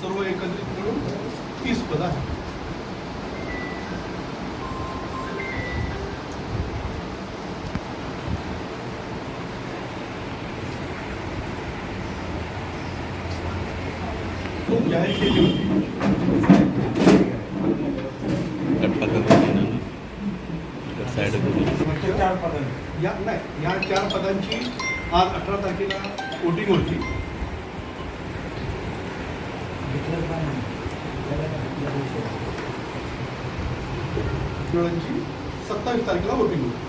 सर्व एकत्रित मिळून तीस पद आहे खूप जाहीर केली होती. या नाही या चार पदांची आज अठरा तारखेला वोटिंग होती. पिवळ्यांची सत्तावीस तारखेला वोटिंग होती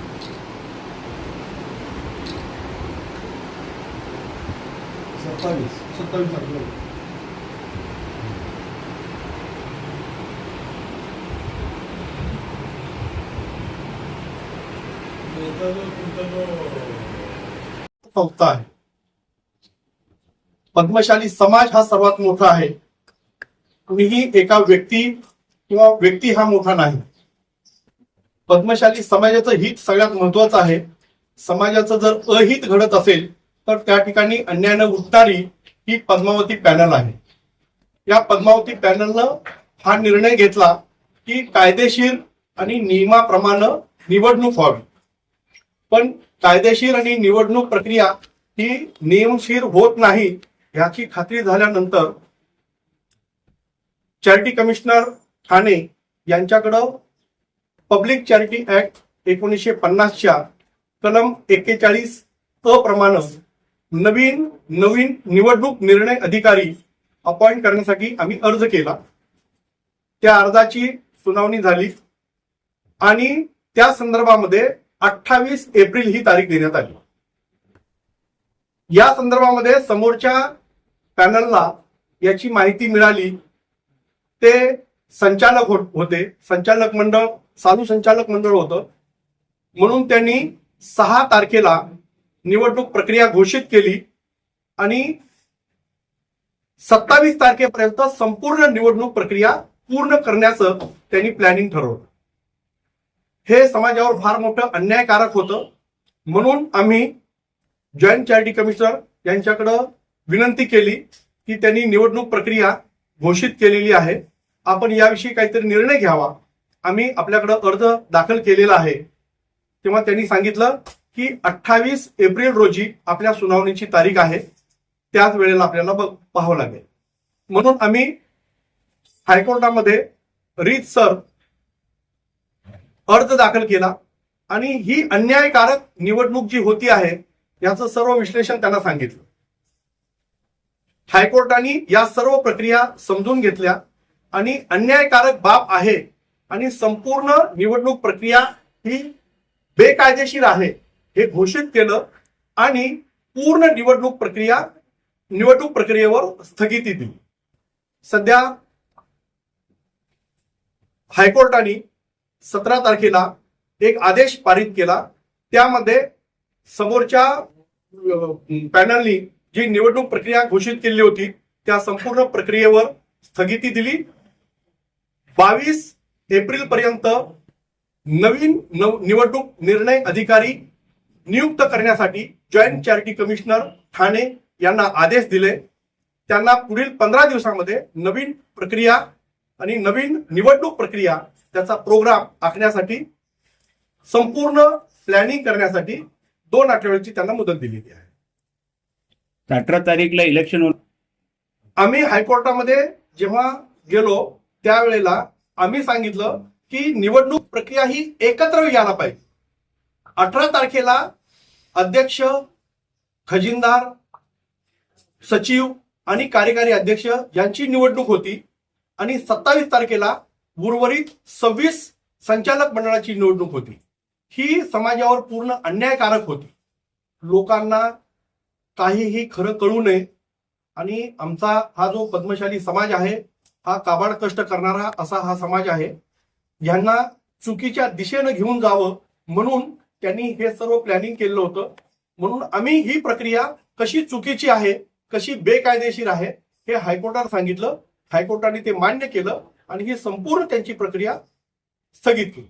सत्तावीस. सत्तावीस तारखेला आहे. पद्मशाली समाज हा सर्वात मोठा आहे. कुणीही एका व्यक्ती किंवा व्यक्ती हा मोठा नाही. पद्मशाली समाजाचं हित सगळ्यात महत्वाचं आहे. समाजाचं जर अहित घडत असेल तर त्या ठिकाणी अन्यायानं उठणारी ही पद्मावती पॅनल आहे. या पद्मावती पॅनलनं हा निर्णय घेतला की कायदेशीर आणि नियमाप्रमाणे निवडणूक व्हावी. पण कायदेशीर आणि निवडणूक प्रक्रिया ही नियमशीर होत नाही याची खात्री झाल्यानंतर चॅरिटी कमिशनर ठाणे यांच्याकडं पब्लिक चॅरिटी ऍक्ट एकोणीसशे पन्नासच्या कलम एक्केचाळीस अप्रमाण नवीन नवीन निवडणूक निर्णय अधिकारी अपॉइंट करण्यासाठी आम्ही अर्ज केला. त्या अर्जाची सुनावणी झाली आणि त्या संदर्भामध्ये अठ्ठावीस एप्रिल ही तारीख देण्यात आली. या संदर्भामध्ये समोरच्या पॅनलला याची माहिती मिळाली. ते संचालक होते. संचालक मंडळ साधू संचालक मंडळ होतं. म्हणून त्यांनी सहा तारखेला निवडणूक प्रक्रिया घोषित केली आणि सत्तावीस तारखेपर्यंत संपूर्ण निवडणूक प्रक्रिया पूर्ण करण्याचं त्यांनी प्लॅनिंग ठरवलं. हे समाजावर फार मोठं अन्यायकारक होतं. म्हणून आम्ही जॉईंट चॅरिटी कमिशनर यांच्याकडं विनंती केली की त्यांनी निवडणूक प्रक्रिया घोषित केलेली आहे. आपण याविषयी काहीतरी निर्णय घ्यावा. आम्ही आपल्याकडं अर्ज दाखल केलेला आहे. तेव्हा त्यांनी सांगितलं की अठ्ठावीस एप्रिल रोजी आपल्या सुनावणीची तारीख आहे. त्याच वेळेला आपल्याला पाहावं लागेल. म्हणून आम्ही हायकोर्टामध्ये रीतसर अर्ज दाखल केला आणि ही अन्यायकारक निवडणूक जी होती आहे याचं सर्व विश्लेषण त्यांना सांगितलं. हायकोर्टाने या सर्व प्रक्रिया समजून घेतल्या आणि अन्यायकारक बाब आहे आणि संपूर्ण निवडणूक प्रक्रिया ही बेकायदेशीर आहे हे घोषित केलं आणि पूर्ण निवडणूक प्रक्रिया निवडणूक प्रक्रियेवर स्थगिती दिली. सध्या हायकोर्टाने सतरा तारखेला एक आदेश पारित केला. त्यामध्ये समोरच्या पॅनलनी जी निवडणूक प्रक्रिया घोषित केली होती त्या संपूर्ण प्रक्रियेवर स्थगिती दिली. बावीस एप्रिल पर्यंत नवीन नव- निवडणूक निर्णय अधिकारी नियुक्त करण्यासाठी जॉईंट चॅरिटी कमिशनर ठाणे यांना आदेश दिले. त्यांना पुढील पंधरा दिवसामध्ये नवीन प्रक्रिया आणि नवीन निवडणूक प्रक्रिया त्याचा प्रोग्राम आखण्यासाठी संपूर्ण प्लॅनिंग करण्यासाठी दोन आठवड्याची त्यांना मुदत दिलेली आहे. अठरा तारीखला इलेक्शन आम्ही हायकोर्टामध्ये जेव्हा गेलो त्यावेळेला आम्ही सांगितलं की निवडणूक प्रक्रिया ही एकत्र यायला पाहिजे. अठरा तारखेला अध्यक्ष खजिनदार सचिव आणि कार्यकारी अध्यक्ष यांची निवडणूक होती आणि सत्तावीस तारखेला उर्वरित सव्वीस संचालक मंडळाची निवडणूक होती. ही समाजावर पूर्ण अन्यायकारक होती. लोकांना काहीही खरं कळू नये आणि आमचा हा जो पद्मशाली समाज आहे हा काबाड कष्ट करणारा असा हा समाज आहे. यांना चुकीच्या दिशेनं घेऊन जावं म्हणून त्यांनी हे सर्व प्लॅनिंग केलं होतं. म्हणून आम्ही ही प्रक्रिया कशी चुकीची आहे कशी बेकायदेशीर आहे हे हायकोर्टात सांगितलं. हायकोर्टाने ते मान्य केलं आणि ही संपूर्ण त्यांची प्रक्रिया स्थगित केली.